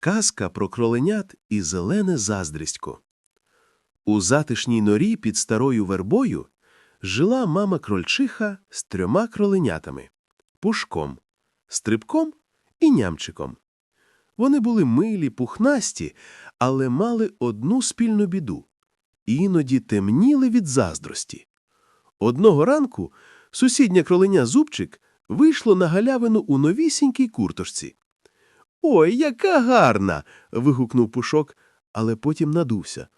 Казка про кроленят і зелене заздрісько. У затишній норі під старою вербою жила мама крольчиха з трьома кроленятами – пушком, стрибком і нямчиком. Вони були милі, пухнасті, але мали одну спільну біду – іноді темніли від заздрості. Одного ранку сусіднє кроленя Зубчик вийшло на галявину у новісінькій куртошці. Ой, яка гарна. вигукнув пушок, але потім надувся.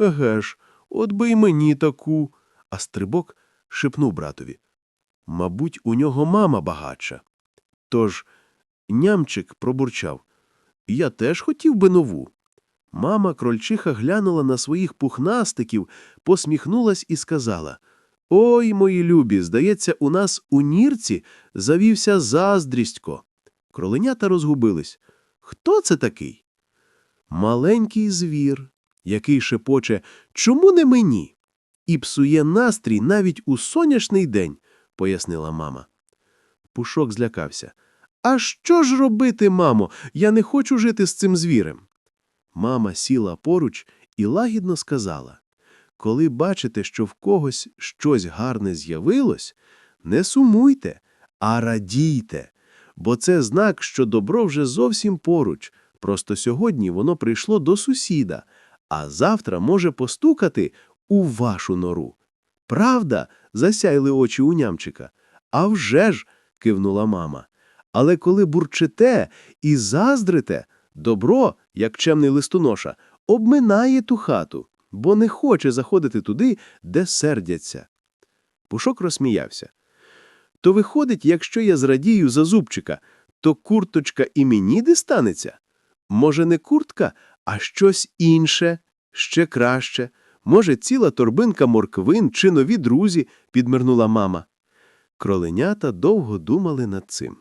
Еге ж, от би й мені таку. А стрибок шепнув братові. Мабуть, у нього мама багатша. Тож нямчик пробурчав. Я теж хотів би нову. Мама крольчиха глянула на своїх пухнастиків, посміхнулась і сказала Ой, мої любі, здається, у нас у нірці завівся заздрістько. Кроленята розгубились. Хто це такий? Маленький звір, який шепоче Чому не мені? І псує настрій навіть у сонячний день, пояснила мама. Пушок злякався. А що ж робити, мамо? Я не хочу жити з цим звірем. Мама сіла поруч і лагідно сказала Коли бачите, що в когось щось гарне з'явилось, не сумуйте, а радійте бо це знак, що добро вже зовсім поруч. Просто сьогодні воно прийшло до сусіда, а завтра може постукати у вашу нору. Правда? засяйли очі у нямчика. «А вже ж!» – кивнула мама. Але коли бурчите і заздрите, добро, як чемний листоноша, обминає ту хату, бо не хоче заходити туди, де сердяться. Пушок розсміявся. То виходить, якщо я зрадію за зубчика, то курточка і мені дистанеться? Може, не куртка, а щось інше, ще краще. Може, ціла торбинка морквин чи нові друзі, підмирнула мама. Кроленята довго думали над цим.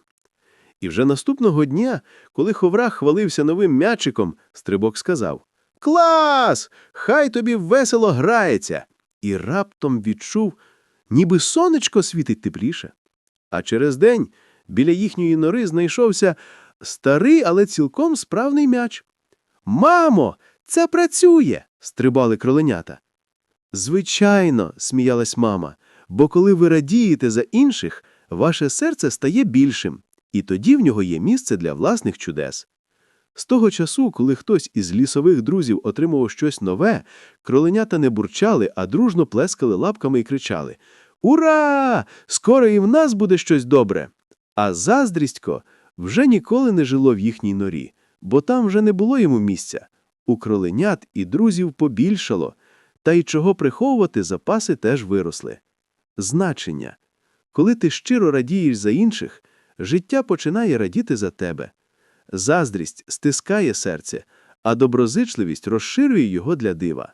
І вже наступного дня, коли Ховрах хвалився новим м'ячиком, стрибок сказав Клас! Хай тобі весело грається! І раптом відчув, ніби сонечко світить тепліше. А через день біля їхньої нори знайшовся старий, але цілком справний м'яч. Мамо, це працює. стрибали кроленята. Звичайно, сміялась мама, бо коли ви радієте за інших, ваше серце стає більшим, і тоді в нього є місце для власних чудес. З того часу, коли хтось із лісових друзів отримував щось нове, кроленята не бурчали, а дружно плескали лапками і кричали Ура! Скоро і в нас буде щось добре. А заздрістько вже ніколи не жило в їхній норі, бо там вже не було йому місця. У кроленят і друзів побільшало, та й чого приховувати, запаси теж виросли. Значення. Коли ти щиро радієш за інших, життя починає радіти за тебе. Заздрість стискає серце, а доброзичливість розширює його для дива.